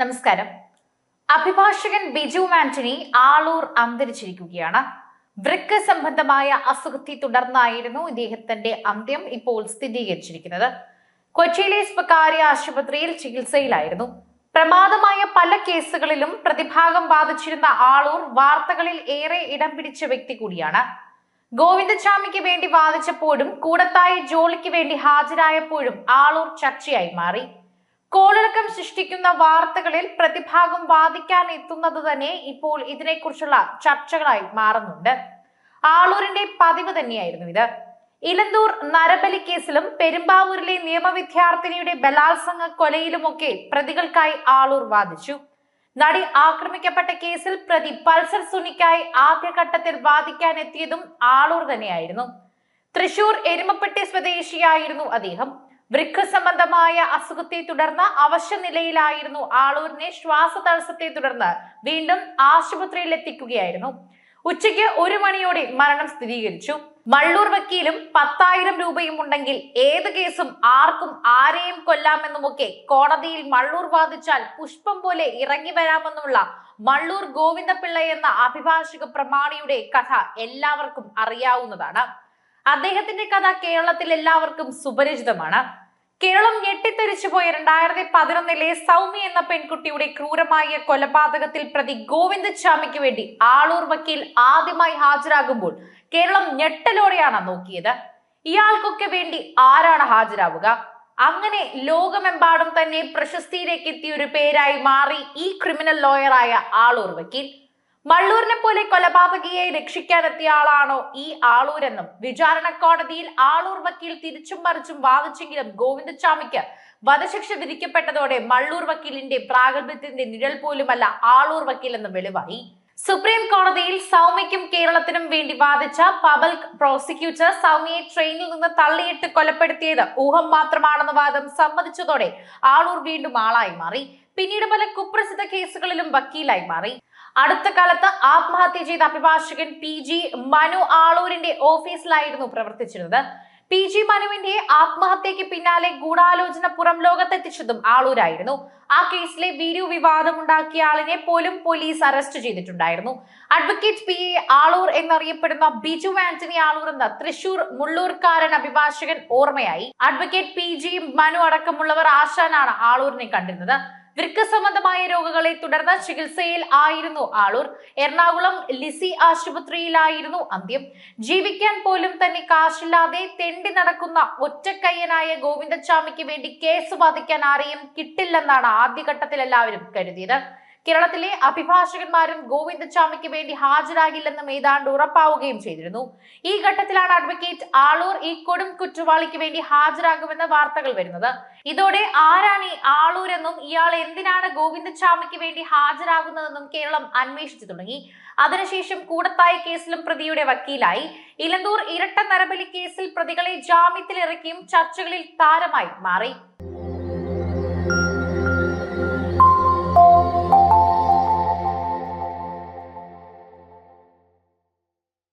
നമസ്കാരം. അഭിഭാഷകൻ ബിജു ആന്റണി ആളൂർ അന്തരിച്ചിരിക്കുകയാണ്. വൃക്ക സംബന്ധമായ അസുഖത്തെ തുടർന്നായിരുന്നു ഇദ്ദേഹത്തിന്റെ അന്ത്യം ഇപ്പോൾ സ്ഥിരീകരിച്ചിരിക്കുന്നത്. കൊച്ചിയിലെ സ്വകാര്യ ആശുപത്രിയിൽ ചികിത്സയിലായിരുന്നു. പ്രമാദമായ പല കേസുകളിലും പ്രതിഭാഗം ബാധിച്ചിരുന്ന ആളൂർ വാർത്തകളിൽ ഏറെ ഇടം പിടിച്ച വ്യക്തി കൂടിയാണ്. ഗോവിന്ദസ്വാമിക്ക് വേണ്ടി വാദിച്ചപ്പോഴും കൂടത്തായി ജോളിക്ക് വേണ്ടി ഹാജരായപ്പോഴും ആളൂർ ചർച്ചയായി മാറി. കോളിളക്കം സൃഷ്ടിക്കുന്ന വാർത്തകളിൽ പ്രതിഭാഗം വാദിക്കാൻ എത്തുന്നത് തന്നെ ഇപ്പോൾ ഇതിനെക്കുറിച്ചുള്ള ചർച്ചകളായി മാറുന്നുണ്ട്. ആളൂരിന്റെ പതിവ് തന്നെയായിരുന്നു ഇത്. ഇലന്തൂർ നരബലി കേസിലും പെരുമ്പാവൂരിലെ നിയമവിദ്യാർത്ഥിനിയുടെ ബലാത്സംഗ കൊലയിലുമൊക്കെ പ്രതികൾക്കായി ആളൂർ വാദിച്ചു. നടി ആക്രമിക്കപ്പെട്ട കേസിൽ പ്രതി പൾസർ സുനിക്കായി ആദ്യഘട്ടത്തിൽ വാദിക്കാൻ എത്തിയതും ആളൂർ തന്നെയായിരുന്നു. തൃശൂർ എരുമപ്പെട്ടി സ്വദേശിയായിരുന്നു അദ്ദേഹം. വൃക്ക സംബന്ധമായ അസുഖത്തെ തുടർന്ന് അവശ്യ നിലയിലായിരുന്നു ആളൂരിനെ ശ്വാസതടസ്സത്തെ തുടർന്ന് വീണ്ടും ആശുപത്രിയിൽ എത്തിക്കുകയായിരുന്നു. ഉച്ചയ്ക്ക് ഒരു മണിയോടെ മരണം സ്ഥിരീകരിച്ചു. മള്ളൂർ വക്കീലും പത്തായിരം രൂപയും ഉണ്ടെങ്കിൽ ഏത് കേസും ആർക്കും ആരെയും കൊല്ലാമെന്നുമൊക്കെ കോടതിയിൽ മള്ളൂർ വാദിച്ചാൽ പുഷ്പം പോലെ ഇറങ്ങി വരാമെന്നുള്ള മള്ളൂർ ഗോവിന്ദപിള്ള എന്ന അഭിഭാഷക പ്രമാണിയുടെ കഥ എല്ലാവർക്കും അറിയാവുന്നതാണ്. അദ്ദേഹത്തിന്റെ കഥ കേരളത്തിൽ എല്ലാവർക്കും സുപരിചിതമാണ്. കേരളം ഞെട്ടിത്തെറിച്ചു പോയ രണ്ടായിരത്തി പതിനൊന്നിലെ സൗമ്യ എന്ന പെൺകുട്ടിയുടെ ക്രൂരമായ കൊലപാതകത്തിൽ പ്രതി ഗോവിന്ദസ്വാമിക്ക് വേണ്ടി ആളൂർ വക്കീൽ ആദ്യമായി ഹാജരാകുമ്പോൾ കേരളം ഞെട്ടലോടെയാണ് നോക്കിയത്. ഇയാൾക്കൊക്കെ വേണ്ടി ആരാണ് ഹാജരാവുക? അങ്ങനെ ലോകമെമ്പാടും തന്നെ പ്രശസ്തിയിലേക്ക് എത്തിയ ഒരു പേരായി മാറി ഈ ക്രിമിനൽ ലോയറായ ആളൂർ വക്കീൽ. മള്ളൂരിനെ പോലെ കൊലപാതകിയെ രക്ഷിക്കാനെത്തിയ ആളാണോ ഈ ആളൂരെന്നും വിചാരണ കോടതിയിൽ ആളൂർ വക്കീൽ തിരിച്ചും മറിച്ചും വാദിച്ചെങ്കിലും ഗോവിന്ദസ്വാമിക്ക് വധശിക്ഷ വിധിക്കപ്പെട്ടതോടെ മള്ളൂർ വക്കീലിന്റെ പ്രാഗൽഭ്യത്തിന്റെ നിഴൽ പോലുമല്ല ആളൂർ വക്കീൽ എന്ന് വെളിവായി. സുപ്രീം കോടതിയിൽ സൗമ്യക്കും കേരളത്തിനും വേണ്ടി വാദിച്ച പബ്ലിക് പ്രോസിക്യൂട്ടർ സൗമ്യയെ ട്രെയിനിൽ നിന്ന് തള്ളിയിട്ട് കൊലപ്പെടുത്തിയത് ഊഹം മാത്രമാണെന്ന വാദം സമ്മതിച്ചതോടെ ആളൂർ വീണ്ടും ആളായി മാറി. പിന്നീട് പല കുപ്രസിദ്ധ കേസുകളിലും വക്കീലായി മാറി. അടുത്ത കാലത്ത് ആത്മഹത്യ ചെയ്ത അഭിഭാഷകൻ പി ജി മനു ആളൂരിന്റെ ഓഫീസിലായിരുന്നു പ്രവർത്തിച്ചിരുന്നത്. പി ജി മനുവിന്റെ ആത്മഹത്യക്ക് പിന്നാലെ ഗൂഢാലോചന പുറം ലോകത്തെത്തിച്ചതും ആളൂരായിരുന്നു. ആ കേസിലെ വീഡിയോ വിവാദമുണ്ടാക്കിയ ആളിനെ പോലും പോലീസ് അറസ്റ്റ് ചെയ്തിട്ടുണ്ടായിരുന്നു. അഡ്വക്കേറ്റ് പി എ ആളൂർ എന്നറിയപ്പെടുന്ന ബിജു ആന്റണി ആളൂർ എന്ന തൃശൂർ മുള്ളൂർക്കാരൻ അഭിഭാഷകൻ ഓർമ്മയായി. അഡ്വക്കേറ്റ് പി ജി മനു അടക്കമുള്ളവർ ആശാനാണ് ആളൂരിനെ കണ്ടിരുന്നത്. വൃക്ക സംബന്ധമായ രോഗങ്ങളെ തുടർന്ന് ചികിത്സയിൽ ആയിരുന്നു ആളൂർ. എറണാകുളം ലിസി ആശുപത്രിയിലായിരുന്നു അന്ത്യം. ജീവിക്കാൻ പോലും തന്നെ കാശില്ലാതെ തെണ്ടി നടക്കുന്ന ഒറ്റക്കയ്യനായ ഗോവിന്ദസ്വാമിക്ക് വേണ്ടി കേസ് വാദിക്കാൻ ആരെയും കിട്ടില്ലെന്നാണ് ആദ്യഘട്ടത്തിൽ എല്ലാവരും കരുതിയത്. കേരളത്തിലെ അഭിഭാഷകന്മാരും ഗോവിന്ദസ്വാമിക്ക് വേണ്ടി ഹാജരാകില്ലെന്നും ഏതാണ്ട് ഉറപ്പാവുകയും ചെയ്തിരുന്നു. ഈ ഘട്ടത്തിലാണ് അഡ്വക്കേറ്റ് ആളൂർ ഈ കൊടും കുറ്റവാളിക്ക് വേണ്ടി ഹാജരാകുമെന്ന വാർത്തകൾ വരുന്നത്. ഇതോടെ ആരാണ് ഈ ആളൂർ എന്നും ഇയാൾ എന്തിനാണ് ഗോവിന്ദസ്വാമിക്ക് വേണ്ടി ഹാജരാകുന്നതെന്നും കേരളം അന്വേഷിച്ചു തുടങ്ങി. അതിനുശേഷം കൂടത്തായി കേസിലും പ്രതിയുടെ വക്കീലായി. ഇലന്തൂർ ഇരട്ട നരബലി കേസിൽ പ്രതികളെ ജാമ്യത്തിലിറക്കിയും ചർച്ചകളിൽ താരമായി മാറി.